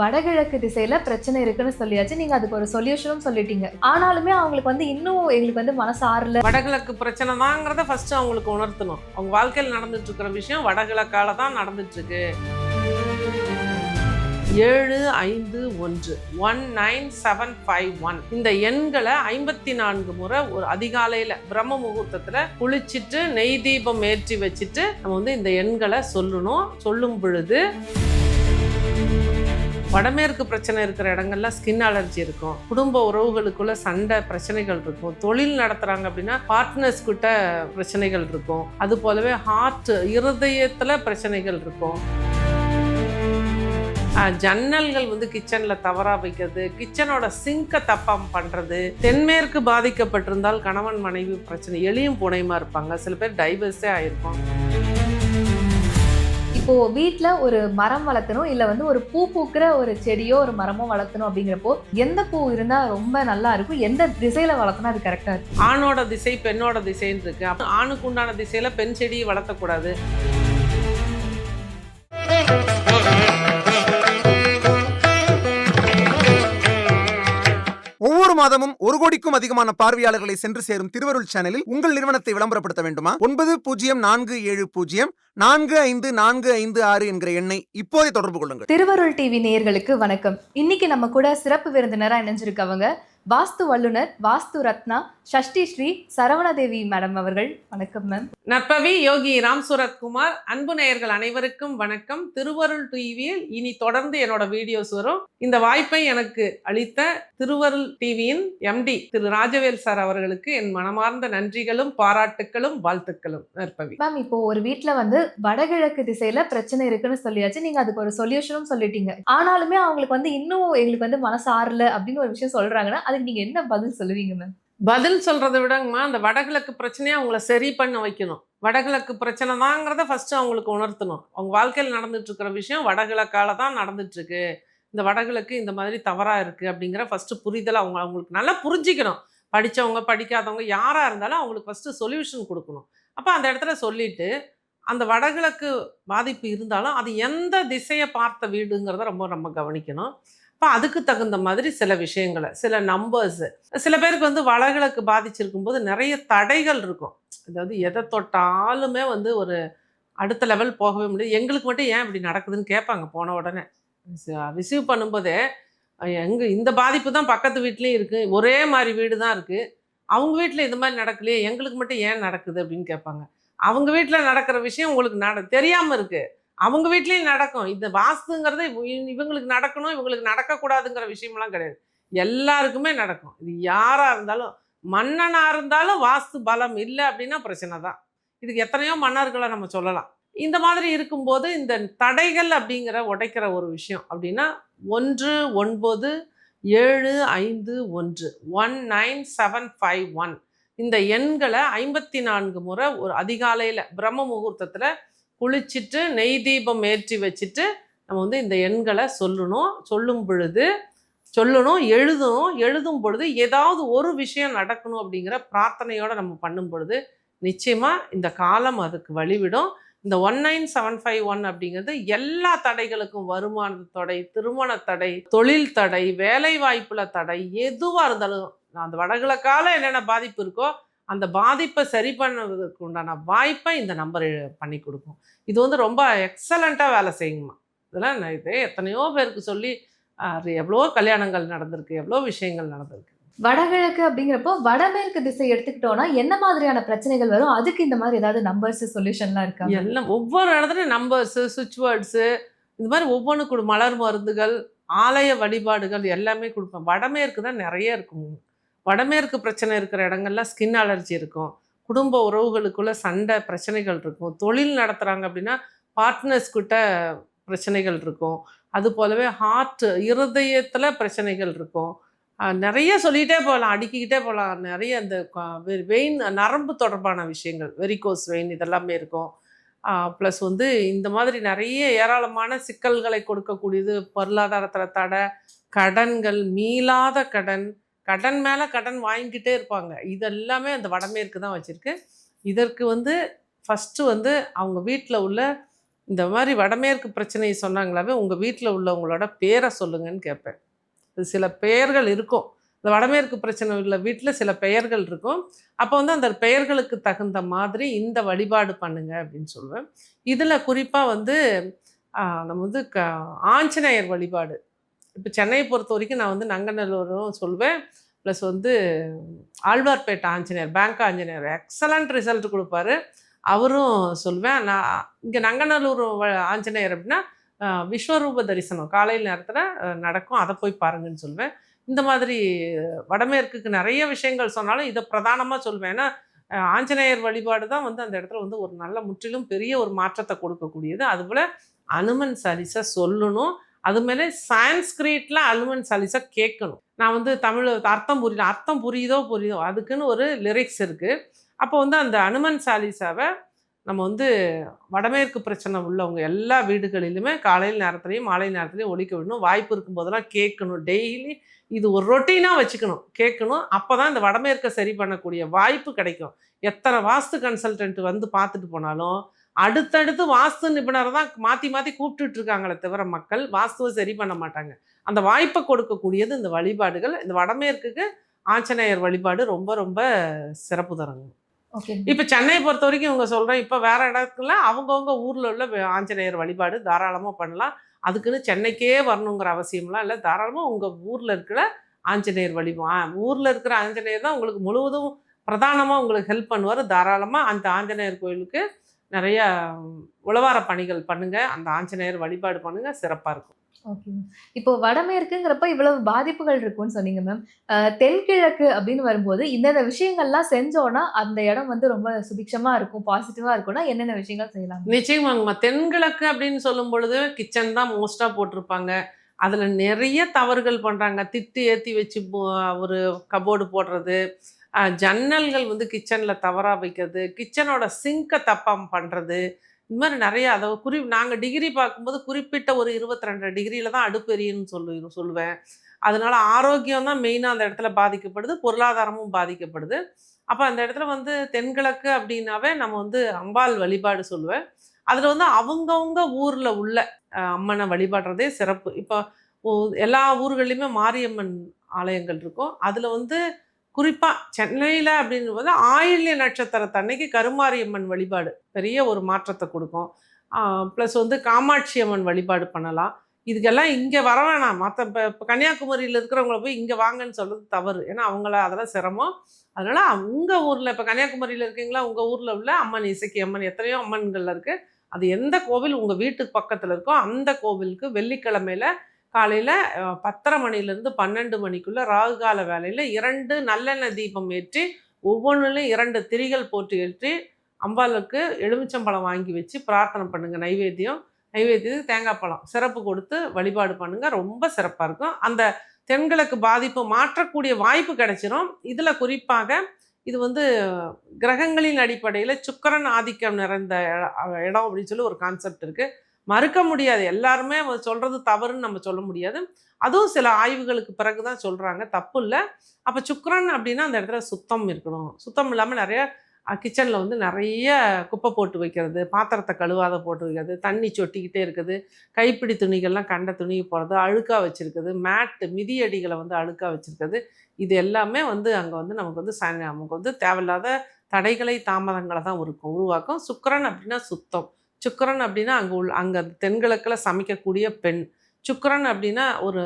வடகிழக்கு திசையில பிரச்சனை இருக்குன்னு சொல்லியாச்சு. நீங்க அதுக்கு ஒரு சொல்யூஷனும் சொல்லிட்டீங்க. ஆனாலுமே அவங்களுக்கு வந்து இன்னும் எங்களுக்கு வந்து மனசு ஆறல. வடகிழக்கு பிரச்சனை தாங்கிறத ஃபர்ஸ்ட் அவங்களுக்கு உணர்த்தணும். அவங்க வாழ்க்கையில் நடந்துட்டு இருக்கிற விஷயம் வடகிழக்கால தான் நடந்துட்டு இருக்கு ஏழு ஐந்து ஒன்று. One nine seven five one. இந்த எண்களை ஐம்பத்தி நான்கு முறை ஒரு அதிகாலையில் பிரம்ம முகூர்த்தத்தில் குளிச்சுட்டு நெய் தீபம் ஏற்றி வச்சுட்டு நம்ம வந்து இந்த எண்களை சொல்லணும். சொல்லும் பொழுது வடமேற்கு பிரச்சனை இருக்கிற இடங்கள்ல ஸ்கின் அலர்ஜி இருக்கும். குடும்ப உறவுகளுக்குள்ள சண்டை பிரச்சனைகள் இருக்கும். தொழில் நடத்துறாங்க அப்படின்னா பார்ட்னர்ஸ் கிட்ட பிரச்சனைகள் இருக்கும். அது போலவே ஹார்ட் இருதயத்துல பிரச்சனைகள் இருக்கும். ஜன்னல்கள் வந்து கிச்சனில் தவறாக வைக்கிறது கிச்சனோட சிங்கை தப்பாக பண்ணுறது தென்மேற்கு பாதிக்கப்பட்டிருந்தால் கணவன் மனைவி பிரச்சனை எளியும் புனையுமா இருப்பாங்க. சில பேர் டைவர்ஸே ஆயிருக்கும் இப்போ வீட்டில் ஒரு மரம் வளர்த்தணும் இல்லை வந்து ஒரு பூ பூக்கிற ஒரு செடியோ ஒரு மரமோ வளர்த்தணும் அப்படிங்கிறப்போ எந்த பூ இருந்தா ரொம்ப நல்லா இருக்கும்? எந்த திசையில வளர்த்தனா அது கரெக்டா இருக்கும்? ஆணோட திசை பெண்ணோட திசைன்னு இருக்கு. ஆணுக்கு உண்டான திசையில பெண் செடியை வளர்த்தக்கூடாது. மாதமும் ஒரு கோடிக்கும் அதிகமான பார்வையாளர்களை சென்று சேரும் திருவருள் சேனலில் உங்கள் நிறுவனத்தை விளம்பரப்படுத்த வேண்டுமா? ஒன்பது பூஜ்ஜியம் நான்கு ஏழு பூஜ்ஜியம் நான்கு ஐந்து நான்கு ஐந்து ஆறு என்கிற எண்ணை இப்போதே தொடர்பு கொள்ளுங்கள். திருவருள் டிவி நேயர்களுக்கு வணக்கம். இன்னைக்கு நம்ம கூட சிறப்பு விருந்தினரா இணைஞ்சிருக்கவங்க வாஸ்து வல்லுநர் வாஸ்து ரத்னா ஷஷ்டி ஸ்ரீ சரவணதேவி மேடம் அவர்கள். வணக்கம் மேம் நற்பவி யோகி ராம் சுரத்குமார் அன்பு நேயர்கள் அனைவருக்கும் வணக்கம். திருவருள் டிவியில் இனி தொடர்ந்து என்னோட வீடியோஸ் வரும். இந்த வாய்ப்பை எனக்கு அளித்த திருவருள் டிவியின் எம்டி திரு ராஜவேல் சார் அவர்களுக்கு என் மனமார்ந்த நன்றிகளும் பாராட்டுக்களும் வாழ்த்துக்களும். நற்பவி. மேம் இப்போ ஒரு வீட்ல வந்து வடகிழக்கு திசையில பிரச்சனை இருக்குன்னு சொல்லியாச்சு. நீங்க அதுக்கு ஒரு சொல்யூஷனும் சொல்லிட்டீங்க. ஆனாலுமே அவங்களுக்கு வந்து இன்னும் எங்களுக்கு வந்து மனசு ஆறல அப்படின்னு ஒரு விஷயம் சொல்றாங்கன்னா அதுக்கு நீங்க என்ன பதில் சொல்லுவீங்க மேம் பதில் சொல்கிறத விடங்கம்மா அந்த வடகிழக்கு பிரச்சனையை அவங்கள சரி பண்ண வைக்கணும். வடகிழக்கு பிரச்சனை தாங்கிறத ஃபஸ்ட்டு அவங்களுக்கு உணர்த்தணும். அவங்க வாழ்க்கையில் நடந்துட்டுருக்கிற விஷயம் வடகிழக்கால தான் நடந்துட்டுருக்கு. இந்த வடகிழக்கு இந்த மாதிரி தவறாக இருக்குது அப்படிங்கிற ஃபஸ்ட்டு புரிதல் அவங்க அவங்களுக்கு நல்லா புரிஞ்சிக்கணும். படித்தவங்க படிக்காதவங்க யாராக இருந்தாலும் அவங்களுக்கு ஃபஸ்ட்டு சொல்யூஷன் கொடுக்கணும். அப்போ அந்த இடத்துல சொல்லிவிட்டு அந்த வடகிழக்கு பாதிப்பு இருந்தாலும் அது எந்த திசையை பார்த்த வீடுங்கிறத ரொம்ப நம்ம கவனிக்கணும். அப்போ அதுக்கு தகுந்த மாதிரி சில விஷயங்களை சில நம்பர்ஸ் சில பேருக்கு வந்து வளகிழக்கு பாதிச்சிருக்கும் போது நிறைய தடைகள் இருக்கும். அதாவது எதை தொட்டாலுமே வந்து ஒரு அடுத்த லெவல் போகவே முடியாது. எங்களுக்கு மட்டும் ஏன் இப்படி நடக்குதுன்னு கேட்பாங்க போன உடனே. ரிசீவ் பண்ணும்போதே எங்கள் இந்த பாதிப்பு தான் பக்கத்து வீட்லேயும் இருக்குது ஒரே மாதிரி வீடு தான் இருக்குது அவங்க வீட்டில் இது மாதிரி நடக்கலையே எங்களுக்கு மட்டும் ஏன் நடக்குது அப்படின்னு கேட்பாங்க. அவங்க வீட்டில் நடக்கிற விஷயம் உங்களுக்கு நட தெரியாமல் இருக்குது அவங்க வீட்லேயும் நடக்கும். இந்த வாஸ்துங்கிறது இவங்களுக்கு நடக்கணும் இவங்களுக்கு நடக்கக்கூடாதுங்கிற விஷயம்லாம் கிடையாது. எல்லாருக்குமே நடக்கும். இது யாராக இருந்தாலும் மன்னனாக இருந்தாலும் வாஸ்து பலம் இல்லை அப்படின்னா பிரச்சனை தான். இதுக்கு எத்தனையோ மன்னர்களை நம்ம சொல்லலாம். இந்த மாதிரி இருக்கும்போது இந்த தடைகள் அப்படிங்கிற உடைக்கிற ஒரு விஷயம் அப்படின்னா ஒன்று ஒன்பது ஏழு ஐந்து ஒன்று one nine seven five one. இந்த எண்களை ஐம்பத்தி நான்கு முறை ஒரு அதிகாலையில் பிரம்ம முகூர்த்தத்தில் குளிச்சுட்டு நெய் தீபம் ஏற்றி வச்சுட்டு நம்ம வந்து இந்த எண்களை சொல்லணும். சொல்லும் பொழுது சொல்லணும் எழுதணும். எழுதும் பொழுது ஏதாவது ஒரு விஷயம் நடக்கணும் அப்படிங்கிற பிரார்த்தனையோடு நம்ம பண்ணும் பொழுது நிச்சயமாக இந்த காலம் அதுக்கு வழிவிடும். இந்த one nine seven five one அப்படிங்கிறது எல்லா தடைகளுக்கும் வருமான தடை திருமண தடை தொழில் தடை வேலைவாய்ப்பில் தடை எதுவாக இருந்தாலும் அந்த வடகிழக்கால என்னென்ன பாதிப்பு இருக்கோ அந்த பாதிப்பை சரி பண்ணுவதற்கு உண்டான வாய்ப்பை இந்த நம்பர் பண்ணி கொடுக்கும். இது வந்து ரொம்ப எக்ஸலண்ட்டாக வேலை செய்யுங்கம்மா. இதெல்லாம் இது எத்தனையோ பேருக்கு சொல்லி எவ்வளோ கல்யாணங்கள் நடந்திருக்கு எவ்வளோ விஷயங்கள் நடந்திருக்கு. வடகிழக்கு அப்படிங்கிறப்போ வடமேற்கு திசை எடுத்துக்கிட்டோம்னா என்ன மாதிரியான பிரச்சனைகள் வரும்? அதுக்கு இந்த மாதிரி ஏதாவது நம்பர்ஸ் சொல்யூஷன்லாம் இருக்கா? எல்லாம் ஒவ்வொரு இடத்துலையும் நம்பர்ஸு சுவிட்ச் வேர்ட்ஸு இந்த மாதிரி ஒவ்வொன்று கொடு மலர் மருந்துகள் ஆலய வழிபாடுகள் எல்லாமே கொடுப்பேன். வடமேற்கு தான் நிறைய இருக்கும் வடமேற்கு பிரச்சனை இருக்கிற இடங்கள்ல ஸ்கின் அலர்ஜி இருக்கும். குடும்ப உறவுகளுக்குள்ள சண்டை பிரச்சனைகள் இருக்கும். தொழில் நடத்துகிறாங்க அப்படின்னா பார்ட்னர்ஸ் கிட்ட பிரச்சனைகள் இருக்கும். அது போலவே ஹார்ட் இருதயத்தில் பிரச்சனைகள் இருக்கும். நிறைய சொல்லிகிட்டே போகலாம் அடுக்கிக்கிட்டே போகலாம். நிறைய அந்த வெயின் நரம்பு தொடர்பான விஷயங்கள் வெரிகோஸ் வெயின் இதெல்லாமே இருக்கும். ப்ளஸ் வந்து இந்த மாதிரி நிறைய ஏராளமான சிக்கல்களை கொடுக்கக்கூடியது பொருளாதாரத்தில் தடை கடன்கள் மீளாத கடன் கடன் மேலே கடன் வாங்கிக்கிட்டே இருப்பாங்க. இதெல்லாமே அந்த வடமேற்கு தான் வச்சுருக்கு. இதற்கு வந்து ஃபஸ்ட்டு வந்து அவங்க வீட்டில் உள்ள இந்த மாதிரி வடமேற்கு பிரச்சனையை சொன்னாங்களாவே உங்கள் வீட்டில் உள்ளவங்களோட பேரை சொல்லுங்கன்னு கேட்பேன். சில பெயர்கள் இருக்கும். இந்த வடமேற்கு பிரச்சனை உள்ள வீட்டில் சில பெயர்கள் இருக்கும். அப்போ வந்து அந்த பெயர்களுக்கு தகுந்த மாதிரி இந்த வழிபாடு பண்ணுங்க அப்படின்னு சொல்லுவேன். இதில் குறிப்பாக வந்து நம்ம வந்து க ஆஞ்சநேயர் வழிபாடு. இப்போ சென்னையை பொறுத்த வரைக்கும் நான் வந்து நங்கநல்லூரும் சொல்வேன். ப்ளஸ் வந்து Alwarpet Anjaneyar bank Anjaneyar. Excellent result கொடுப்பாரு. அவரும் சொல்வேன். நான் இங்கே நங்கநல்லூர் வ- ஆஞ்சநேயர் அப்படின்னா விஸ்வரூப தரிசனம் காலையில் நேரத்தில் நடக்கும். அதை போய் பாருங்கன்னு சொல்வேன். இந்த மாதிரி வடமேற்குக்கு நிறைய விஷயங்கள் சொன்னாலும் இதை பிரதானமாக சொல்வேன். ஏன்னா ஆஞ்சநேயர் வழிபாடு தான் வந்து அந்த இடத்துல வந்து ஒரு நல்ல முற்றிலும் பெரிய ஒரு மாற்றத்தை கொடுக்கக்கூடியது. அதுபோல் அனுமன் சரிசை சொல்லணும். அது மேலே சான்ஸ்கிரிட்டில் அனுமன் சலிசை கேட்கணும். நான் வந்து தமிழ் அர்த்தம் புரியல அர்த்தம் புரியுதோ புரியுதோ அதுக்குன்னு ஒரு லிரிக்ஸ் இருக்குது அப்போ வந்து அந்த அனுமன் சாலிசாவை நம்ம வந்து வடமேற்கு பிரச்சனை உள்ளவங்க எல்லா வீடுகளிலுமே காலையில் நேரத்துலையும் மாலை நேரத்துலையும் ஒழிக்க விடணும். வாய்ப்பு இருக்கும் போதெல்லாம் கேட்கணும். டெய்லி இது ஒரு ரொட்டீனாக வச்சுக்கணும். கேட்கணும். அப்போ தான் இந்த வடமேற்கை சரி பண்ணக்கூடிய வாய்ப்பு கிடைக்கும். எத்தனை வாஸ்து கன்சல்டன்ட் வந்து பார்த்துட்டு போனாலும் அடுத்தடுத்து வாஸ்து நிபுணரை தான் மாற்றி மாற்றி கூப்பிட்டுட்டு இருக்காங்களே தவிர மக்கள் வாஸ்துவை சரி பண்ண மாட்டாங்க. அந்த வாய்ப்பை கொடுக்கக்கூடியது இந்த வழிபாடுகள் இந்த வடமேற்குக்கு ஆஞ்சநேயர் வழிபாடு ரொம்ப ரொம்ப சிறப்பு தரங்க. ஓகே. இப்போ சென்னையை பொறுத்த வரைக்கும் இவங்க சொல்கிறேன் இப்போ வேற இடத்துல அவங்கவுங்க ஊரில் உள்ள ஆஞ்சநேயர் வழிபாடு தாராளமாக பண்ணலாம். அதுக்குன்னு சென்னைக்கே வரணுங்கிற அவசியம்லாம் இல்லை. தாராளமாக உங்கள் ஊரில் இருக்கிற ஆஞ்சநேயர் வழிபா ஊரில் இருக்கிற ஆஞ்சநேயர் தான் உங்களுக்கு முழுவதும் பிரதானமாக உங்களுக்கு ஹெல்ப் பண்ணுவார். தாராளமாக அந்த ஆஞ்சநேயர் கோயிலுக்கு நிறைய உழவார பணிகள் பண்ணுங்கள் அந்த ஆஞ்சநேயர் வழிபாடு பண்ணுங்கள் சிறப்பாக இருக்கும். ஓகே இப்போ வடமேற்குங்கிறப்ப இவ்வளவு பாதிப்புகள் இருக்கும்னு சொன்னீங்க மேம் தென்கிழக்கு அப்படின்னு வரும்போது இந்தந்த விஷயங்கள்லாம் செஞ்சோன்னா அந்த இடம் வந்து ரொம்ப சுபிக்ஷமா இருக்கும் பாசிட்டிவா இருக்கும்னா என்னென்ன விஷயங்கள் செய்யலாம்? நிச்சயமாங்கம்மா தென்கிழக்கு அப்படின்னு சொல்லும் பொழுது கிச்சன் தான் மோஸ்ட்டாக போட்டிருப்பாங்க. அதில் நிறைய தவறுகள் பண்ணுறாங்க திட்டு ஏற்றி வச்சு ஒரு கபோர்டு போடுறது ஜன்னல்கள் வந்து கிச்சனில் தவறாக வைக்கிறது கிச்சனோட சிங்கை தப்பம் பண்ணுறது இந்த மாதிரி நிறையா அதை குறி நாங்கள் டிகிரி பார்க்கும்போது குறிப்பிட்ட ஒரு இருபத்தி ரெண்டு டிகிரியில் தான் அடுப்பு எரியும்னு சொல்லு சொல்லுவேன். அதனால் ஆரோக்கியம் தான் மெயினாக அந்த இடத்துல பாதிக்கப்படுது பொருளாதாரமும் பாதிக்கப்படுது. அப்போ அந்த இடத்துல வந்து தென்கிழக்கு அப்படின்னாவே நம்ம வந்து அம்பாள் வழிபாடு சொல்லுவேன். அதில் வந்து அவங்கவுங்க ஊரில் உள்ள அம்மனை வழிபாடுறதே சிறப்பு. இப்போ எல்லா ஊர்கள்லையுமே மாரியம்மன் ஆலயங்கள் இருக்கும். அதில் வந்து குறிப்பாக சென்னையில் அப்படின்னு போது ஆயில்ய நட்சத்திரத்தன்னைக்கு கருமாரியம்மன் வழிபாடு பெரிய ஒரு மாற்றத்தை கொடுக்கும். ப்ளஸ் வந்து காமாட்சி அம்மன் வழிபாடு பண்ணலாம். இதுக்கெல்லாம் இங்கே வர வேணாம். மற்ற இப்போ இப்போ கன்னியாகுமரியில் இருக்கிறவங்கள போய் இங்கே வாங்கன்னு சொல்கிறது தவறு. ஏன்னா அவங்கள அதெல்லாம் சிரமம். அதனால் உங்கள் ஊரில் இப்போ கன்னியாகுமரியில் இருக்கீங்களா? உங்கள் ஊரில் உள்ள அம்மன் இசைக்கு அம்மன் எத்தனையோ அம்மன்கள் இருக்குது அது எந்த கோவில் உங்கள் வீட்டுக்கு பக்கத்தில் இருக்கோ அந்த கோவிலுக்கு வெள்ளிக்கிழமையில் காலையில் பத்தரை மணிலேருந்து பன்னெண்டு மணிக்குள்ளே ராகு கால வேலையில் இரண்டு நல்லெண்ணெய் தீபம் ஏற்றி ஒவ்வொன்றுலையும் இரண்டு திரிகள் போட்டு ஏற்றி அம்பாளுக்கு எலுமிச்சம்பழம் வாங்கி வச்சு பிரார்த்தனை பண்ணுங்கள் நைவேத்தியம் நைவேத்தியத்துக்கு தேங்காய் பழம் சிறப்பு கொடுத்து வழிபாடு பண்ணுங்கள் ரொம்ப சிறப்பாக இருக்கும். அந்த தென்கிழக்கு பாதிப்பு மாற்றக்கூடிய வாய்ப்பு கிடைச்சிரும். இதில் குறிப்பாக இது வந்து கிரகங்களின் அடிப்படையில் சுக்கிரன் ஆதிக்கம் நிறைந்த இடம் அப்படின்னு சொல்லி ஒரு கான்செப்ட் இருக்குது மறுக்க முடியாது. எல்லாருமே சொல்கிறது தவறுன்னு நம்ம சொல்ல முடியாது. அதுவும் சில ஆய்வுகளுக்கு பிறகு தான் சொல்கிறாங்க தப்பு இல்லை. அப்போ சுக்கரன் அப்படின்னா அந்த இடத்துல சுத்தம் இருக்கணும். சுத்தம் இல்லாமல் நிறைய கிச்சனில் வந்து நிறைய குப்பை போட்டு வைக்கிறது பாத்திரத்தை கழுவாத போட்டு வைக்கிறது தண்ணி சொட்டிக்கிட்டே இருக்குது கைப்பிடி துணிகள்லாம் கண்ட துணி போடுறது அழுக்காக வச்சுருக்குது மேட்டு மிதியடிகளை வந்து அழுக்காக வச்சுருக்குது. இது எல்லாமே வந்து அங்கே வந்து நமக்கு வந்து ச நமக்கு வந்து தேவையில்லாத தடைகளை தாமதங்களை தான் இருக்கும் உருவாக்கும். சுக்கரன் அப்படின்னா சுத்தம். சுக்கிரன் அப்படின்னா அங்கே உள்ள அங்கே தென்கிழக்கில் சமைக்கக்கூடிய பெண். சுக்கிரன் அப்படின்னா ஒரு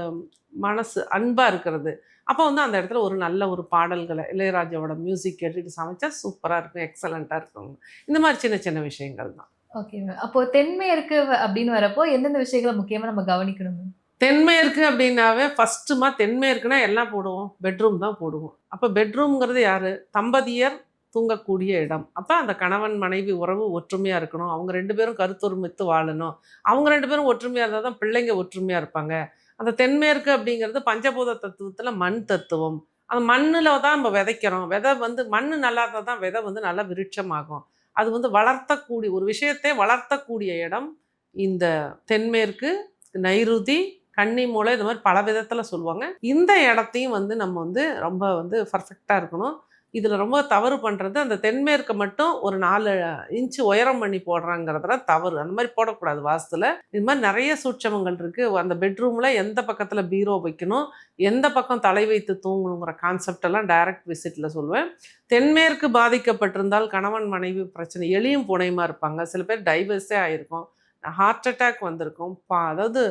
மனசு அன்பாக இருக்கிறது. அப்போ வந்து அந்த இடத்துல ஒரு நல்ல ஒரு பாடல்களை இளையராஜாவோட மியூசிக் கேட்டுட்டு சமைச்சா சூப்பராக இருக்கும் எக்ஸலண்ட்டாக இருக்கும். இந்த மாதிரி சின்ன சின்ன விஷயங்கள் தான். ஓகே மேம் அப்போ தென்மேற்கு அப்படின்னு வரப்போ எந்தெந்த விஷயங்களை முக்கியமா நம்ம கவனிக்கணும் தென்மேற்கு அப்படின்னாவே ஃபஸ்ட்டுமா தென்மேற்குனா எல்லாம் போடுவோம். பெட்ரூம் தான் போடுவோம். அப்போ பெட்ரூம்ங்கிறது யார்? தம்பதியர் தூங்கக்கூடிய இடம். அப்போ அந்த கணவன் மனைவி உறவு ஒற்றுமையாக இருக்கணும். அவங்க ரெண்டு பேரும் கருத்தொருமித்து வாழணும். அவங்க ரெண்டு பேரும் ஒற்றுமையாக இருந்தால் தான் பிள்ளைங்க ஒற்றுமையாக இருப்பாங்க. அந்த தென்மேற்கு அப்படிங்கிறது பஞ்சபூத தத்துவத்தில் மண் தத்துவம். அந்த மண்ணில் தான் நம்ம விதைக்கிறோம். விதை வந்து மண் நல்லா இருந்தால் தான் விதை வந்து நல்லா விருட்சமாகும். அது வந்து வளர்த்தக்கூடிய ஒரு விஷயத்தை வளர்த்தக்கூடிய இடம் இந்த தென்மேற்கு நைருதி கன்னி மூலை இந்த மாதிரி பல விதத்தில் சொல்லுவாங்க. இந்த இடத்தையும் வந்து நம்ம வந்து ரொம்ப வந்து பர்ஃபெக்டாக இருக்கணும். இதில் ரொம்ப தவறு பண்ணுறது அந்த தென்மேற்கு மட்டும் ஒரு நாலு இன்ச்சு உயரம் பண்ணி போடுறாங்கிறதுல தவறு. அந்த மாதிரி போடக்கூடாது வாஸ்துல இது மாதிரி நிறைய சூட்சமங்கள் இருக்குது அந்த பெட்ரூமில் எந்த பக்கத்தில் பீரோ வைக்கணும் எந்த பக்கம் தலை வைத்து தூங்கணுங்கிற கான்செப்ட் எல்லாம் டைரக்ட் விசிட்டில் சொல்லுவேன். தென்மேற்கு பாதிக்கப்பட்டிருந்தால் கணவன் மனைவி பிரச்சனை எளியும் புனையுமா இருப்பாங்க. சில பேர் டைவர்ஸே ஆயிருக்கும். ஹார்ட் அட்டாக் வந்திருக்கும். பா அதாவது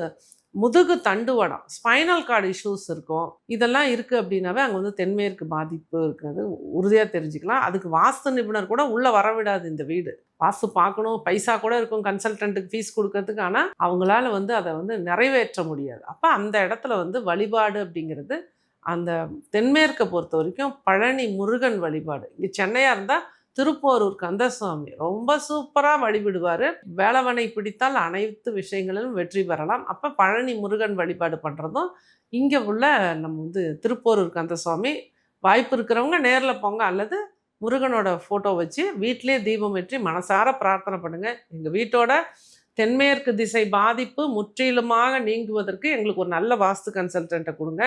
முதுகு தண்டுவடம் ஸ்பைனல் கார்டு இஷ்யூஸ் இருக்கும். இதெல்லாம் இருக்குது அப்படின்னாவே அங்கே வந்து தென்மேற்கு பாதிப்பு இருக்கிறது. உறுதியாக தெரிஞ்சுக்கலாம். அதுக்கு வாஸ்து நிபுணர் கூட உள்ளே வரவிடாது இந்த வீடு. வாஸ்து பார்க்கணும் பைசா கூட இருக்கும் கன்சல்டண்ட்டுக்கு ஃபீஸ் கொடுக்கறதுக்கு. ஆனால் அவங்களால வந்து அதை வந்து நிறைவேற்ற முடியாது. அப்போ அந்த இடத்துல வந்து வழிபாடு அப்படிங்கிறது அந்த தென்மேற்கை பொறுத்த வரைக்கும் பழனி முருகன் வழிபாடு. இங்கே சென்னையாக இருந்தால் திருப்போரூர் கந்தசுவாமி ரொம்ப சூப்பராக வழிபடுவார். வேலவனை பிடித்தால் அனைத்து விஷயங்களிலும் வெற்றி பெறலாம். அப்போ பழனி முருகன் வழிபாடு பண்ணுறதும் இங்கே உள்ள நம்ம வந்து திருப்போரூர் கந்தசுவாமி வாய்ப்பு இருக்கிறவங்க நேரில் போங்க. அல்லது முருகனோட ஃபோட்டோ வச்சு வீட்டிலே தீபம் ஏற்றி மனசார பிரார்த்தனை பண்ணுங்கள் எங்கள் வீட்டோட தென்மேற்கு திசை பாதிப்பு முற்றிலுமாக நீங்குவதற்கு எங்களுக்கு ஒரு நல்ல வாஸ்து கன்சல்டண்ட்டை கொடுங்க.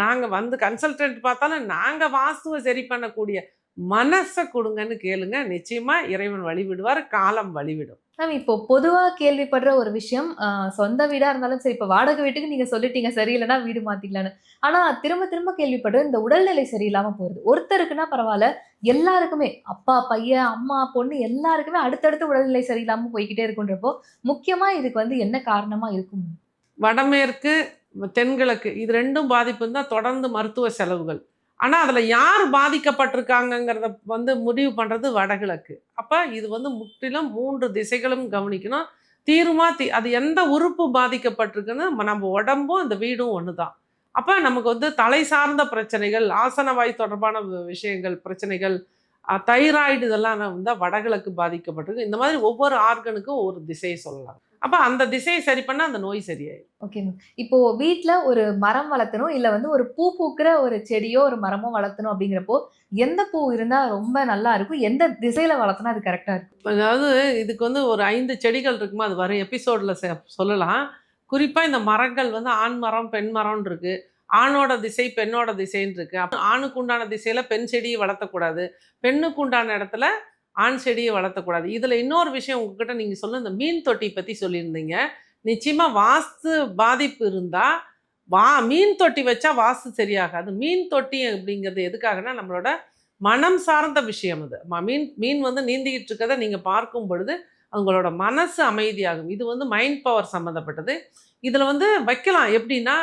நாங்கள் வந்து கன்சல்டன்ட் பார்த்தாலும் நாங்கள் வாஸ்துவை சரி பண்ணக்கூடிய மனசை கொடுங்கன்னு கேளுங்க. நிச்சயமா இறைவன் வழிவிடுவார் காலம் வழிவிடும். மேம் இப்போ பொதுவா கேள்விப்படுற ஒரு விஷயம் சொந்த வீடா இருந்தாலும் சரி இப்போ வாடகை வீட்டுக்கு நீங்க சொல்லிட்டீங்க சரியில்லைன்னா வீடு மாத்திக்கலான்னு ஆனா திரும்ப திரும்ப கேள்விப்படுற இந்த உடல்நிலை சரியில்லாம போகுது ஒருத்தருக்குன்னா பரவாயில்ல எல்லாருக்குமே அப்பா பையன் அம்மா பொண்ணு எல்லாருக்குமே அடுத்தடுத்து உடல்நிலை சரியில்லாம போய்கிட்டே இருக்குன்றப்போ முக்கியமா இதுக்கு வந்து என்ன காரணமா இருக்கும்? வடமேற்கு தென்கிழக்கு இது ரெண்டும் பாதிப்பு தான் தொடர்ந்து மருத்துவ செலவுகள். ஆனால் அதில் யார் பாதிக்கப்பட்டிருக்காங்கங்கிறத வந்து முடிவு பண்ணுறது வடகிழக்கு. அப்போ இது வந்து முற்றிலும் மூன்று திசைகளும் கவனிக்கணும். தீருமா தீ அது எந்த உறுப்பு பாதிக்கப்பட்டிருக்குன்னு நம்ம- நம்ம உடம்பும் அந்த வீடும் ஒன்று தான் அப்போ நமக்கு வந்து தலை சார்ந்த பிரச்சனைகள் ஆசனவாய் தொடர்பான விஷயங்கள் பிரச்சனைகள் தைராய்டு இதெல்லாம் வந்து வடகிழக்கு பாதிக்கப்பட்டிருக்கு. இந்த மாதிரி ஒவ்வொரு ஆர்கனுக்கும் ஒவ்வொரு திசையை சொல்லலாம். அப்போ அந்த திசையை சரி பண்ணால் அந்த நோய் சரியாயிடும் ஓகே மேம் இப்போ வீட்ல ஒரு மரம் வளர்த்தணும் இல்ல வந்து ஒரு பூ பூக்கிற ஒரு செடியோ ஒரு மரமோ வளர்த்தணும் அப்படிங்கிறப்போ எந்த பூ இருந்தா ரொம்ப நல்லா இருக்கும்? எந்த திசையில வளர்த்தனா அது கரெக்டா இருக்கும்? அதாவது இதுக்கு வந்து ஒரு ஐந்து செடிகள் இருக்குமா? அது வரும். எபிசோடில் சொல்லலாம். குறிப்பாக இந்த மரங்கள் வந்து ஆண் மரம் பெண் மரம்னு இருக்கு. ஆணோட திசை பெண்ணோட திசைன்னு இருக்கு. அப்ப ஆணுக்கு உண்டான திசையில பெண் செடியை வளர்த்தக்கூடாது. பெண்ணுக்கு உண்டான இடத்துல ஆண் செடியை வளர்த்தக்கூடாது. இதில் இன்னொரு விஷயம் உங்ககிட்ட நீங்கள் சொல்ல இந்த மீன் தொட்டி பற்றி சொல்லியிருந்தீங்க. நிச்சயமாக வாஸ்து பாதிப்பு இருந்தால் வா மீன் தொட்டி வச்சா வாஸ்து சரியாகாது. மீன் தொட்டி அப்படிங்கிறது எதுக்காகனா நம்மளோட மனம் சார்ந்த விஷயம் அது. ம- மீன் மீன் வந்து நீந்திக்கிட்டு இருக்கதை நீங்கள் பார்க்கும் பொழுது அவங்களோட மனசு அமைதியாகும். இது வந்து மைண்ட் பவர் சம்மந்தப்பட்டது இதில் வந்து வைக்கலாம். எப்படின்னா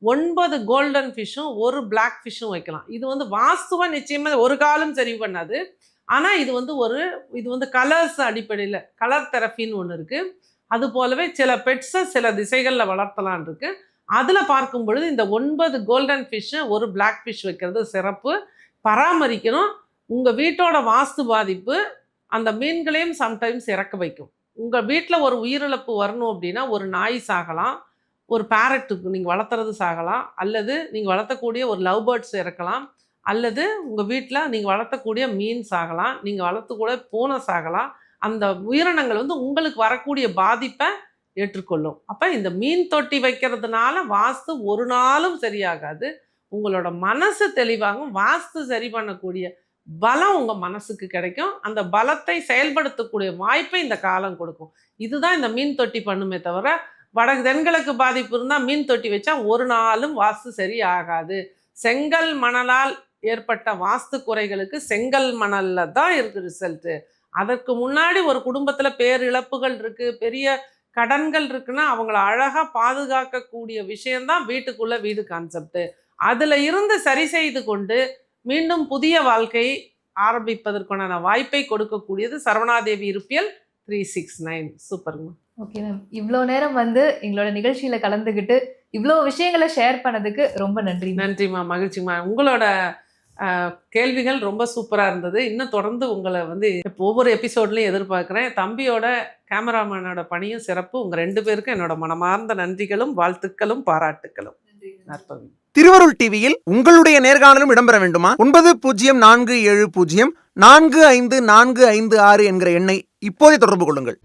ஒன்பது கோல்டன் ஃபிஷ்ஷும் ஒரு பிளாக் ஃபிஷ்ஷும் வைக்கலாம். இது வந்து வாஸ்துவாக நிச்சயமாக ஒரு காலம் சரி பண்ணாது. ஆனால் இது வந்து ஒரு இது வந்து கலர்ஸ் அடிப்படையில் கலர் தெரப்பின்னு ஒன்று இருக்குது அது போலவே சில பெட்ஸை சில திசைகளில் வளர்த்தலான் இருக்கு. அதில் பார்க்கும் பொழுது இந்த ஒன்பது கோல்டன் ஃபிஷ்ஷு ஒரு பிளாக் ஃபிஷ் வைக்கிறது சிறப்பு. பராமரிக்கணும். உங்கள் வீட்டோட வாஸ்து பாதிப்பு அந்த மீன்களையும் சம்டைம்ஸ் இறக்க வைக்கும். உங்கள் வீட்டில் ஒரு உயிரிழப்பு வரணும் அப்படின்னா ஒரு நாய் சாகலாம். ஒரு பேரட்டுக்கு நீங்கள் வளர்த்துறது சாகலாம். அல்லது நீங்கள் வளர்த்தக்கூடிய ஒரு லவ் பேர்ட்ஸ் இறக்கலாம். அல்லது உங்கள் வீட்டில் நீங்கள் வளர்த்தக்கூடிய மீன் சாகலாம் நீங்கள் வளர்த்துக்கூட பூனை சாகலாம் அந்த உயிரினங்கள் வந்து உங்களுக்கு வரக்கூடிய பாதிப்பை ஏற்றுக்கொள்ளும். அப்போ இந்த மீன் தொட்டி வைக்கிறதுனால வாஸ்து ஒரு நாளும் சரியாகாது. உங்களோட மனசு தெளிவாகும். வாஸ்து சரி பண்ணக்கூடிய பலம் உங்கள் மனசுக்கு கிடைக்கும். அந்த பலத்தை செயல்படுத்தக்கூடிய வாய்ப்பை இந்த காலம் கொடுக்கும். இதுதான் இந்த மீன் தொட்டி பண்ணுமே தவிர வடக்கு தென்கிழக்கு பாதிப்பு இருந்தால் மீன் தொட்டி வச்சா ஒரு நாளும் வாஸ்து சரி ஆகாது. செங்கல் மணலால் ஏற்பட்ட வாஸ்து குறைகளுக்கு செங்கல் மணல்ல தான் இருக்கு ரிசல்ட்டு அதற்கு முன்னாடி ஒரு குடும்பத்தில் பேரிழப்புகள் இருக்கு பெரிய கடன்கள் இருக்குன்னா அவங்கள அழகாக பாதுகாக்கக்கூடிய விஷயம்தான் வீட்டுக்குள்ள வீடு கான்செப்ட் அதில் இருந்து சரி செய்து கொண்டு மீண்டும் புதிய வாழ்க்கை ஆரம்பிப்பதற்கான வாய்ப்பை கொடுக்கக்கூடியது சரவணாதேவி இருப்பியல் த்ரீ சிக்ஸ் நைன் சூப்பருங்க ஓகே மேம் இவ்வளோ நேரம் வந்து எங்களோட நிகழ்ச்சியில கலந்துக்கிட்டு இவ்வளோ விஷயங்களை ஷேர் பண்ணதுக்கு ரொம்ப நன்றி. நன்றிம்மா மகிழ்ச்சிம்மா உங்களோட கேள்விகள் ரொம்ப சூப்பராக இருந்தது. இன்னும் தொடர்ந்து உங்களை வந்து இப்போ ஒவ்வொரு எபிசோட்லையும் எதிர்பார்க்குறேன். தம்பியோட கேமராமேனோட பணியும் சிறப்பு. உங்கள் ரெண்டு பேருக்கும் என்னோட மனமார்ந்த நன்றிகளும் வாழ்த்துக்களும் பாராட்டுக்களும். நற்பவி திருவருள் டிவியில் உங்களுடைய நேர்காணலும் இடம்பெற வேண்டுமா? ஒன்பது பூஜ்ஜியம் நான்கு ஏழு பூஜ்ஜியம் நான்கு ஐந்து நான்கு ஐந்து ஆறு என்கிற எண்ணை இப்போதே தொடர்பு கொள்ளுங்கள்.